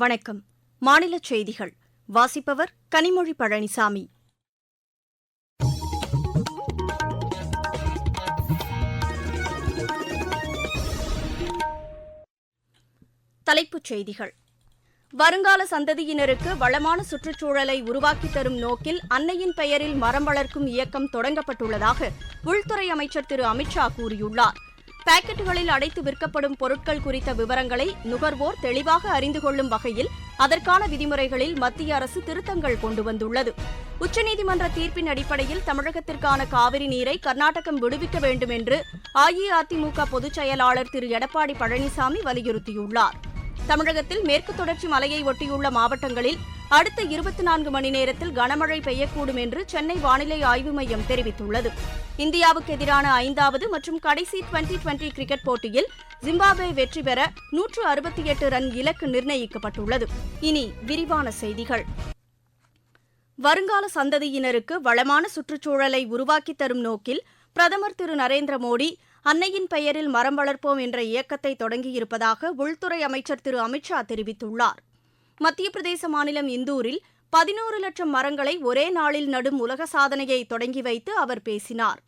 வணக்கம். மாநில செய்திகள். வாசிப்பவர் கனிமொழி பழனிசாமி. தலைப்புச் செய்திகள். வருங்கால சந்ததியினருக்கு வளமான சுற்றுச்சூழலை உருவாக்கித் தரும் நோக்கில் அன்னையின் பெயரில் மரம் வளர்க்கும் இயக்கம் தொடங்கப்பட்டுள்ளதாக உள்துறை அமைச்சர் திரு அமித்ஷா கூறியுள்ளார். பாக்கெட்டுகளில் அடைத்து விற்கப்படும் பொருட்கள் குறித்த விவரங்களை நுகர்வோர் தெளிவாக அறிந்து கொள்ளும் வகையில் அதற்கான விதிமுறைகளில் மத்திய அரசு திருத்தங்கள் கொண்டு வந்துள்ளது. உச்சநீதிமன்ற தீர்ப்பின் அடிப்படையில் தமிழகத்திற்கான காவிரி நீரை கர்நாடகம் விடுவிக்க வேண்டும் என்று அஇஅதிமுக பொதுச் செயலாளர் திரு. எடப்பாடி பழனிசாமி வலியுறுத்தியுள்ளார். தமிழகத்தில் மேற்கு தொடர்ச்சி மலையை ஒட்டியுள்ள மாவட்டங்களில் அடுத்த இருபத்தி நான்கு மணி நேரத்தில் கனமழை பெய்யக்கூடும் என்று சென்னை வானிலை ஆய்வு மையம் தெரிவித்துள்ளது. இந்தியாவுக்கு எதிரான ஐந்தாவது மற்றும் கடைசி டுவெண்டி டுவெண்டி கிரிக்கெட் போட்டியில் ஜிம்பாப்வே வெற்றி பெற நூற்று அறுபத்தி எட்டு ரன் இலக்கு நிர்ணயிக்கப்பட்டுள்ளது. இனி விரிவான செய்திகள். வருங்கால சந்ததியினருக்கு வளமான சுற்றுச்சூழலை உருவாக்கித் தரும் நோக்கில் பிரதமர் திரு நரேந்திர மோடி அன்னையின் பெயரில் மரம் வளர்ப்போம் என்ற இயக்கத்தை தொடங்கியிருப்பதாக உள்துறை அமைச்சர் திரு அமித்ஷா தெரிவித்துள்ளார். மத்திய பிரதேச மாநிலம் இந்தூரில் பதினோரு லட்சம் மரங்களை ஒரே நாளில் நடும் உலக சாதனையை தொடங்கி வைத்து அவர் பேசினார்.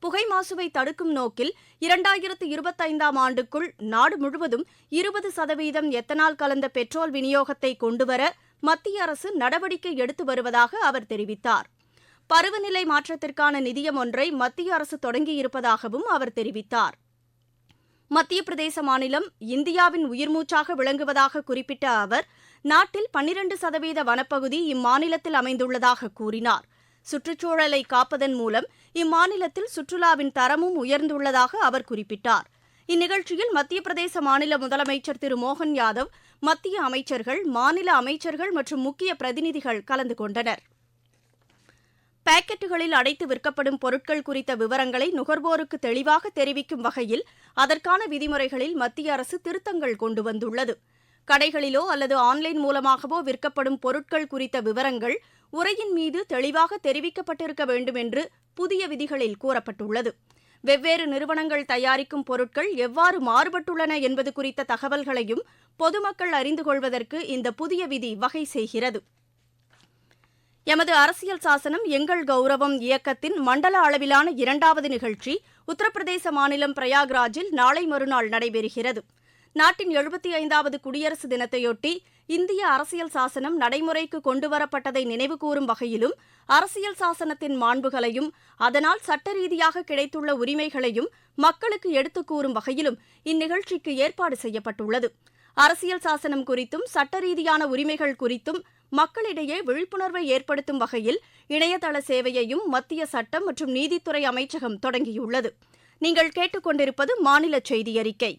புகை மாசுவை தடுக்கும் நோக்கில் இரண்டாயிரத்து இருபத்தைந்தாம் ஆண்டுக்குள் நாடு முழுவதும் இருபது சதவீதம் எத்தனால் கலந்த பெட்ரோல் விநியோகத்தை கொண்டுவர மத்திய அரசு நடவடிக்கை எடுத்து வருவதாக அவர் தெரிவித்தார். பருவநிலை மாற்றத்திற்கான நிதியம் ஒன்றை மத்திய அரசு தொடங்கியிருப்பதாகவும் அவர் தெரிவித்தார். மத்திய பிரதேச மாநிலம் இந்தியாவின் உயிர்மூச்சாக விளங்குவதாக குறிப்பிட்ட அவர் நாட்டில் பன்னிரண்டு சதவீத வனப்பகுதி இம்மாநிலத்தில் அமைந்துள்ளதாக கூறினார். சுற்றுச்சூழலை காப்பதன் மூலம் இம்மாநிலத்தில் சுற்றுலாவின் தரமும் உயர்ந்துள்ளதாக அவர் குறிப்பிட்டார். இந்நிகழ்ச்சியில் மத்திய பிரதேச மாநில முதலமைச்சர் திரு மோகன் யாதவ் மத்திய அமைச்சர்கள் மாநில அமைச்சர்கள் மற்றும் முக்கிய பிரதிநிதிகள் கலந்து கொண்டனர். பாக்கெட்டுகளில் அடைத்து விற்கப்படும் பொருட்கள் குறித்த விவரங்களை நுகர்வோருக்கு தெளிவாக தெரிவிக்கும் வகையில் அதற்கான விதிமுறைகளில் மத்திய அரசு திருத்தங்கள் கொண்டு வந்துள்ளது. கடைகளிலோ அல்லது ஆன்லைன் மூலமாகவோ விற்கப்படும் பொருட்கள் குறித்த விவரங்கள் உரையின் மீது தெளிவாக தெரிவிக்கப்பட்டிருக்க வேண்டும் என்று புதிய விதிகளில் கூறப்பட்டுள்ளது. வெவ்வேறு நிறுவனங்கள் தயாரிக்கும் பொருட்கள் எவ்வாறு மாறுபட்டுள்ளன என்பது குறித்த தகவல்களையும் பொதுமக்கள் அறிந்து கொள்வதற்கு இந்த புதிய விதி வகை செய்கிறது. எமது அரசியல் சாசனம் எங்கள் கௌரவம் இயக்கத்தின் மண்டல அளவிலான இரண்டாவது நிகழ்ச்சி உத்தரப்பிரதேச மாநிலம் பிரயாக்ராஜில் நாளை மறுநாள் நடைபெறுகிறது. நாட்டின் எழுபத்தி ஐந்தாவது குடியரசு தினத்தையொட்டி இந்திய அரசியல் சாசனம் நடைமுறைக்கு கொண்டுவரப்பட்டதை நினைவுகூரும் வகையிலும் அரசியல் சாசனத்தின் மாண்புகளையும் அதனால் சட்ட ரீதியாக கிடைத்துள்ள உரிமைகளையும் மக்களுக்கு எடுத்துக் கூறும் வகையிலும் இந்நிகழ்ச்சிக்கு ஏற்பாடு செய்யப்பட்டுள்ளது. அரசியல் சாசனம் குறித்தும் சட்ட ரீதியான உரிமைகள் குறித்தும் மக்களிடையே விழிப்புணர்வை ஏற்படுத்தும் வகையில் இணையதள சேவையையும் மத்திய சட்டம் மற்றும் நீதித்துறை அமைச்சகம் தொடங்கியுள்ளது. நீங்கள் கேட்டுக்கொண்டிருப்பது மாநில செய்தி அறிக்கை.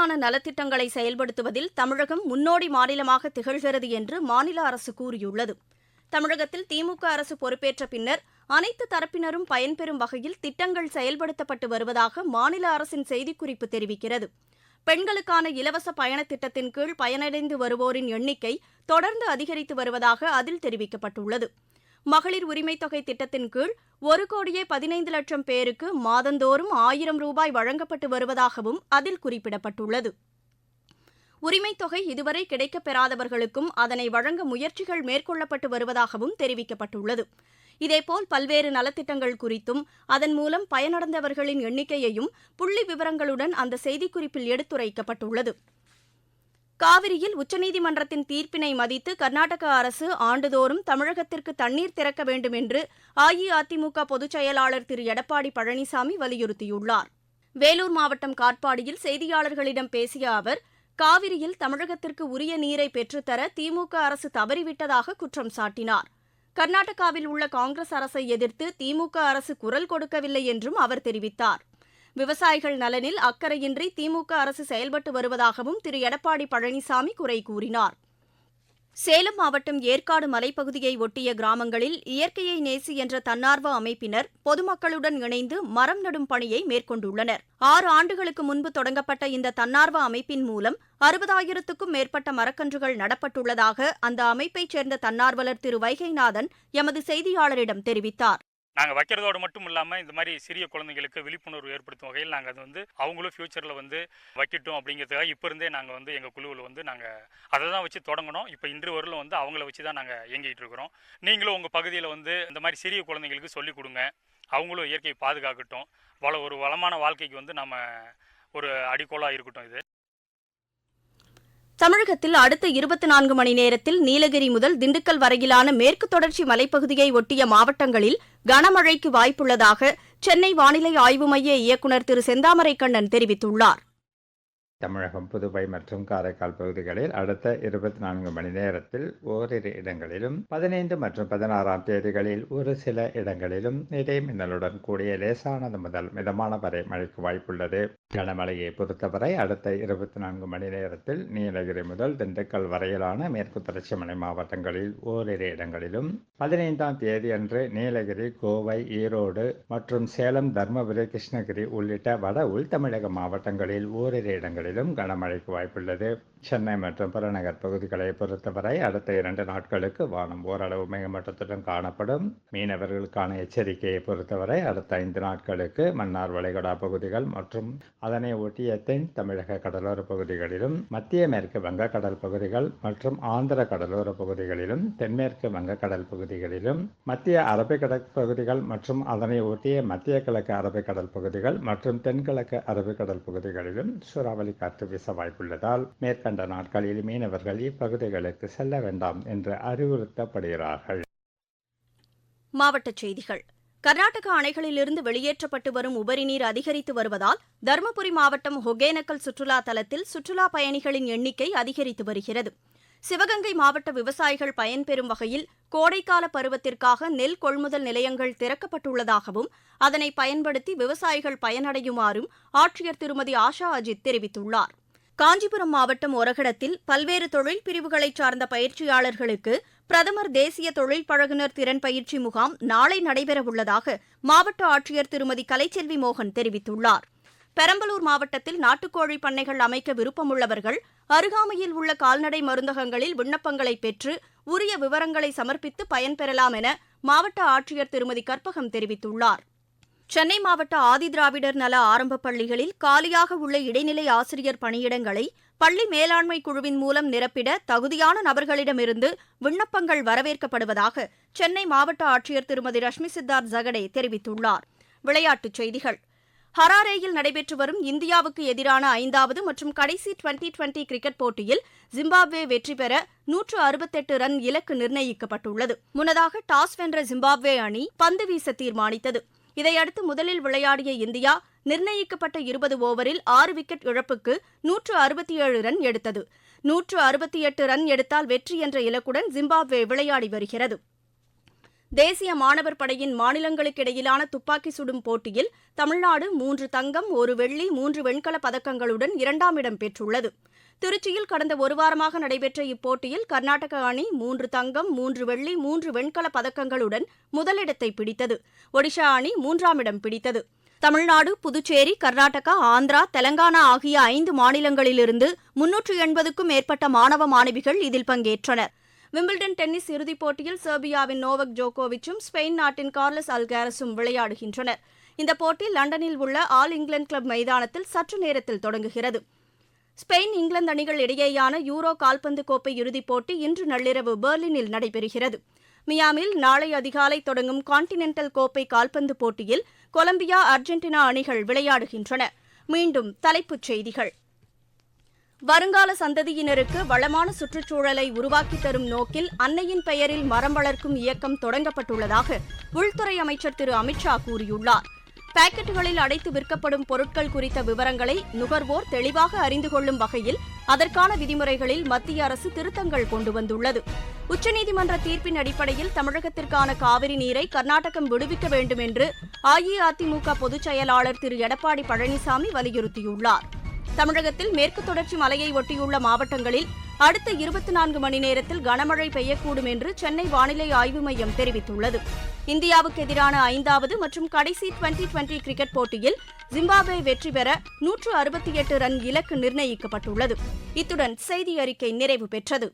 மக்களுக்கான நலத்திட்டங்களை செயல்படுத்துவதில் தமிழகம் முன்னோடி மாநிலமாக திகழ்கிறது என்று மாநில அரசு கூறியுள்ளது. தமிழகத்தில் திமுக அரசு பொறுப்பேற்ற பின்னர் அனைத்து தரப்பினரும் பயன்பெறும் வகையில் திட்டங்கள் செயல்படுத்தப்பட்டு வருவதாக மாநில அரசின் செய்திக்குறிப்பு தெரிவிக்கிறது. பெண்களுக்கான இலவச பயண திட்டத்தின் கீழ் பயனடைந்து வருவோரின் எண்ணிக்கை தொடர்ந்து அதிகரித்து வருவதாக அதில் தெரிவிக்கப்பட்டுள்ளது. மகளிர் உரிமைத் தொகை திட்டத்தின் கீழ் ஒரு கோடியே பதினைந்து லட்சம் பேருக்கு மாதந்தோறும் ஆயிரம் ரூபாய் வழங்கப்பட்டு வருவதாகவும் அதில் குறிப்பிடப்பட்டுள்ளது. உரிமைத்தொகை இதுவரை கிடைக்கப் பெறாதவர்களுக்கும் அதனை வழங்க முயற்சிகள் மேற்கொள்ளப்பட்டு வருவதாகவும் தெரிவிக்கப்பட்டுள்ளது. இதேபோல் பல்வேறு நலத்திட்டங்கள் குறித்தும் அதன் மூலம் பயனடைந்தவர்களின் எண்ணிக்கையையும் புள்ளி விவரங்களுடன் அந்த செய்திக்குறிப்பில் எடுத்துரைக்கப்பட்டுள்ளது. காவிரியில் உச்சநீதிமன்றத்தின் தீர்ப்பினை மதித்து கர்நாடக அரசு ஆண்டுதோறும் தமிழகத்திற்கு தண்ணீர் திறக்க வேண்டும் என்று அஇஅதிமுக பொதுச் செயலாளர் திரு. எடப்பாடி பழனிசாமி வலியுறுத்தியுள்ளார். வேலூர் மாவட்டம் காட்பாடியில் செய்தியாளர்களிடம் பேசிய அவர் காவிரியில் தமிழகத்திற்கு உரிய நீரை பெற்றுத்தர திமுக அரசு தவறிவிட்டதாக குற்றம் சாட்டினார். கர்நாடகாவில் உள்ள காங்கிரஸ் அரசை எதிர்த்து திமுக அரசு குரல் கொடுக்கவில்லை என்றும் அவர் தெரிவித்தார். விவசாயிகள் நலனில் அக்கறையின்றி திமுக அரசு செயல்பட்டு வருவதாகவும் திரு. எடப்பாடி பழனிசாமி குறை கூறினார். சேலம் மாவட்டம் ஏற்காடு மலைப்பகுதியை ஒட்டிய கிராமங்களில் இயற்கையை நேசி என்ற தன்னார்வ அமைப்பினர் பொதுமக்களுடன் இணைந்து மரம் நடும் பணியை மேற்கொண்டுள்ளனர். ஆறு ஆண்டுகளுக்கு முன்பு தொடங்கப்பட்ட இந்த தன்னார்வ அமைப்பின் மூலம் அறுபதாயிரத்துக்கும் மேற்பட்ட மரக்கன்றுகள் நடப்பட்டுள்ளதாக அந்த அமைப்பைச் சேர்ந்த தன்னார்வலர் திரு. வைகைநாதன் எமது செய்தியாளரிடம் தெரிவித்தார். நாங்கள் வைக்கிறதோடு மட்டும் இல்லாமல் இந்த மாதிரி சிறிய குழந்தைங்களுக்கு விழிப்புணர்வு ஏற்படுத்தும் வகையில் நாங்கள் அது வந்து அவங்களும் ஃப்யூச்சரில் வந்து வைக்கட்டும் அப்படிங்கிறதுக்காக இப்போ இருந்தே நாங்கள் வந்து எங்கள் குழுவில் வந்து நாங்கள் அதை தான் வச்சு தொடங்கணும். இப்போ இன்று வரலும் வந்து அவங்கள வச்சு தான் நாங்கள் இயங்கிட்டு இருக்கிறோம். நீங்களும் உங்கள் பகுதியில் வந்து இந்த மாதிரி சிறிய குழந்தைங்களுக்கு சொல்லிக் கொடுங்க. அவங்களும் இயற்கையை பாதுகாக்கட்டும். வள ஒரு வளமான வாழ்க்கைக்கு வந்து நம்ம ஒரு அடிக்கோலாக இருக்கட்டும் இது. தமிழகத்தில் அடுத்த இருபத்தி நான்கு மணி நேரத்தில் நீலகிரி முதல் திண்டுக்கல் வரையிலான மேற்கு தொடர்ச்சி மலைப்பகுதியை ஒட்டிய மாவட்டங்களில் கனமழைக்கு வாய்ப்புள்ளதாக சென்னை வானிலை ஆய்வு மைய இயக்குநர் திரு செந்தாமரை கண்ணன் தெரிவித்துள்ளார். தமிழகம் புதுவை மற்றும் காரைக்கால் பகுதிகளில் அடுத்த இருபத்தி நான்கு மணி நேரத்தில் ஓரிரு இடங்களிலும் பதினைந்து மற்றும் பதினாறாம் தேதிகளில் ஒரு சில இடங்களிலும் இடைமின்னலுடன் கூடிய லேசானது முதல் மிதமான வரை மழைக்கு வாய்ப்புள்ளது. கனமழையை பொறுத்தவரை அடுத்த இருபத்தி நான்கு மணி நேரத்தில் நீலகிரி முதல் திண்டுக்கல் வரையிலான மேற்கு தொடர்ச்சி மலை மாவட்டங்களில் ஓரிரு இடங்களிலும் பதினைந்தாம் தேதி அன்று நீலகிரி கோவை ஈரோடு மற்றும் சேலம் தர்மபுரி கிருஷ்ணகிரி உள்ளிட்ட வட உள் தமிழக மாவட்டங்களில் ஓரிரு இடங்களில் இடங்களிலும் கனமழைக்கு வாய்ப்புள்ளது. சென்னை மற்றும் புறநகர் பகுதிகளை பொறுத்தவரை அடுத்த இரண்டு நாட்களுக்கு வானம் ஓரளவு மேகமட்டத்துடன் காணப்படும். மீனவர்களுக்கான எச்சரிக்கையை பொறுத்தவரை அடுத்த ஐந்து நாட்களுக்கு மன்னார் வளைகுடா பகுதிகள் மற்றும் அதனை ஒட்டிய தென் தமிழக கடலோர பகுதிகளிலும் மத்திய மேற்கு வங்கக்கடல் பகுதிகள் மற்றும் ஆந்திர கடலோர பகுதிகளிலும் தென்மேற்கு வங்கக்கடல் பகுதிகளிலும் மத்திய அரபிக்கடல் பகுதிகள் மற்றும் அதனை ஒட்டிய மத்திய கிழக்கு அரபிக்கடல் பகுதிகள் மற்றும் தென்கிழக்கு அரபிக்கடல் பகுதிகளிலும் சூறாவளி காற்று வீச வாய்ப்புள்ளதால் மேற்கு மேற்கண்ட நாட்களில் மீனவர்கள் இப்பகுதிகளுக்கு செல்ல வேண்டாம் என்று அறிவுறுத்தப்படுகிறார்கள். மாவட்டச் செய்திகள். கர்நாடக அணைகளிலிருந்து வெளியேற்றப்பட்டு வரும் உபரிநீர் அதிகரித்து வருவதால் தருமபுரி மாவட்டம் ஒகேனக்கல் சுற்றுலா தலத்தில் சுற்றுலா பயணிகளின் எண்ணிக்கை அதிகரித்து வருகிறது. சிவகங்கை மாவட்ட விவசாயிகள் பயன்பெறும் வகையில் கோடைக்கால பருவத்திற்காக நெல் கொள்முதல் நிலையங்கள் திறக்கப்பட்டுள்ளதாகவும் அதனை பயன்படுத்தி விவசாயிகள் பயனடையுமாறும் ஆட்சியர் திருமதி ஆஷா அஜித் தெரிவித்துள்ளார். காஞ்சிபுரம் மாவட்டம் ஒரகடத்தில் பல்வேறு தொழில் பிரிவுகளைச் சார்ந்த பயிற்சியாளர்களுக்கு பிரதமர் தேசிய தொழில் பழகுனர் திறன் பயிற்சி முகாம் நாளை நடைபெறவுள்ளதாக மாவட்ட ஆட்சியர் திருமதி கலைச்செல்வி மோகன் தெரிவித்துள்ளார். பெரம்பலூர் மாவட்டத்தில் நாட்டுக்கோழி பண்ணைகள் அமைக்க விருப்பமுள்ளவர்கள் அருகாமையில் உள்ள கால்நடை மருந்தகங்களில் விண்ணப்பங்களை பெற்று உரிய விவரங்களை சமர்ப்பித்து பயன்பெறலாம் என மாவட்ட ஆட்சியர் திருமதி கற்பகம் தெரிவித்துள்ளார். சென்னை மாவட்ட ஆதிதிராவிடர் நல ஆரம்ப பள்ளிகளில் காலியாக உள்ள இடைநிலை ஆசிரியர் பணியிடங்களை பள்ளி மேலாண்மை குழுவின் மூலம் நிரப்பிட தகுதியான நபர்களிடமிருந்து விண்ணப்பங்கள் வரவேற்கப்படுவதாக சென்னை மாவட்ட ஆட்சியர் திருமதி ரஷ்மி சித்தார்த் ஜகடே தெரிவித்துள்ளார். விளையாட்டுச் செய்திகள். ஹராரேயில் நடைபெற்று வரும் இந்தியாவுக்கு எதிரான ஐந்தாவது மற்றும் கடைசி டுவெண்டி டுவெண்டி கிரிக்கெட் போட்டியில் ஜிம்பாப்வே வெற்றி பெற நூற்று அறுபத்தெட்டு ரன் இலக்கு நிர்ணயிக்கப்பட்டுள்ளது. முன்னதாக டாஸ் வென்ற ஜிம்பாப்வே அணி பந்து வீச தீர்மானித்தது. இதையடுத்து முதலில் விளையாடிய இந்தியா நிர்ணயிக்கப்பட்ட இருபது ஓவரில் ஆறு விக்கெட் இழப்புக்கு நூற்று அறுபத்தி ஏழு ரன் எடுத்தது. நூற்று அறுபத்தி எட்டு ரன் எடுத்தால் வெற்றி என்ற இலக்குடன் ஜிம்பாப்வே விளையாடி வருகிறது. தேசிய மாணவர் படையின் மாநிலங்களுக்கிடையிலான துப்பாக்கி சுடும் போட்டியில் தமிழ்நாடு மூன்று தங்கம் ஒரு வெள்ளி மூன்று வெண்கலப் பதக்கங்களுடன் இரண்டாம் இடம் பெற்றுள்ளது. திருச்சியில் கடந்த ஒரு வாரமாக நடைபெற்ற இப்போட்டியில் கர்நாடக அணி மூன்று தங்கம் மூன்று வெள்ளி மூன்று வெண்கலப் பதக்கங்களுடன் முதலிடத்தை பிடித்தது. ஒடிஷா அணி மூன்றாம் இடம் பிடித்தது. தமிழ்நாடு புதுச்சேரி கர்நாடகா ஆந்திரா தெலங்கானா ஆகிய ஐந்து மாநிலங்களிலிருந்து முன்னூற்று எண்பதுக்கும் மேற்பட்ட மாணவ மாணவிகள் இதில் பங்கேற்றனர். விம்பிள்டன் டென்னிஸ் இறுதிப் போட்டியில் செர்பியாவின் நோவக் ஜோகோவிச்சும் ஸ்பெயின் நாட்டின் கார்லஸ் அல்காரஸும் விளையாடுகின்றனர். இந்த போட்டி லண்டனில் உள்ள ஆல் இங்கிலாந்து கிளப் மைதானத்தில் சற்று நேரத்தில் தொடங்குகிறது. ஸ்பெயின் இங்கிலாந்து அணிகள் இடையேயான யூரோ கால்பந்து கோப்பை இறுதிப் போட்டி இன்று நள்ளிரவு பெர்லினில் நடைபெறுகிறது. மியாமில் நாளை அதிகாலை தொடங்கும் கான்டினென்டல் கோப்பை கால்பந்து போட்டியில் கொலம்பியா அர்ஜென்டினா அணிகள் விளையாடுகின்றன. மீண்டும் தலைப்புச் செய்திகள். வருங்கால சந்ததியினருக்கு வளமான சுற்றுச்சூழலை உருவாக்கி தரும் நோக்கில் அன்னையின் பெயரில் மரம் வளர்க்கும் இயக்கம் தொடங்கப்பட்டுள்ளதாக உள்துறை அமைச்சர் திரு அமித்ஷா கூறியுள்ளார். பாக்கெட்டுகளில் அடைத்து விற்கப்படும் பொருட்கள் குறித்த விவரங்களை நுகர்வோர் தெளிவாக அறிந்து கொள்ளும் வகையில் அதற்கான விதிமுறைகளில் மத்திய அரசு திருத்தங்கள் கொண்டு வந்துள்ளது. உச்சநீதிமன்ற தீர்ப்பின் அடிப்படையில் தமிழகத்திற்கான காவிரி நீரை கர்நாடகம் விடுவிக்க வேண்டும் என்று அஇஅதிமுக பொதுச் செயலாளர் திரு எடப்பாடி பழனிசாமி வலியுறுத்தியுள்ளார். தமிழகத்தில் மேற்கு தொடர்ச்சி மலையை ஒட்டியுள்ள மாவட்டங்களில் அடுத்த இருபத்தி நான்கு மணி நேரத்தில் கனமழை பெய்யக்கூடும் என்று சென்னை வானிலை ஆய்வு மையம் தெரிவித்துள்ளது. இந்தியாவுக்கு எதிரான ஐந்தாவது மற்றும் கடைசி டுவெண்டி டுவெண்டி கிரிக்கெட் போட்டியில் ஜிம்பாப்வே வெற்றி பெற நூற்று அறுபத்தி எட்டு ரன் இலக்கு நிர்ணயிக்கப்பட்டுள்ளது. இத்துடன் செய்தி அறிக்கை நிறைவு பெற்றது.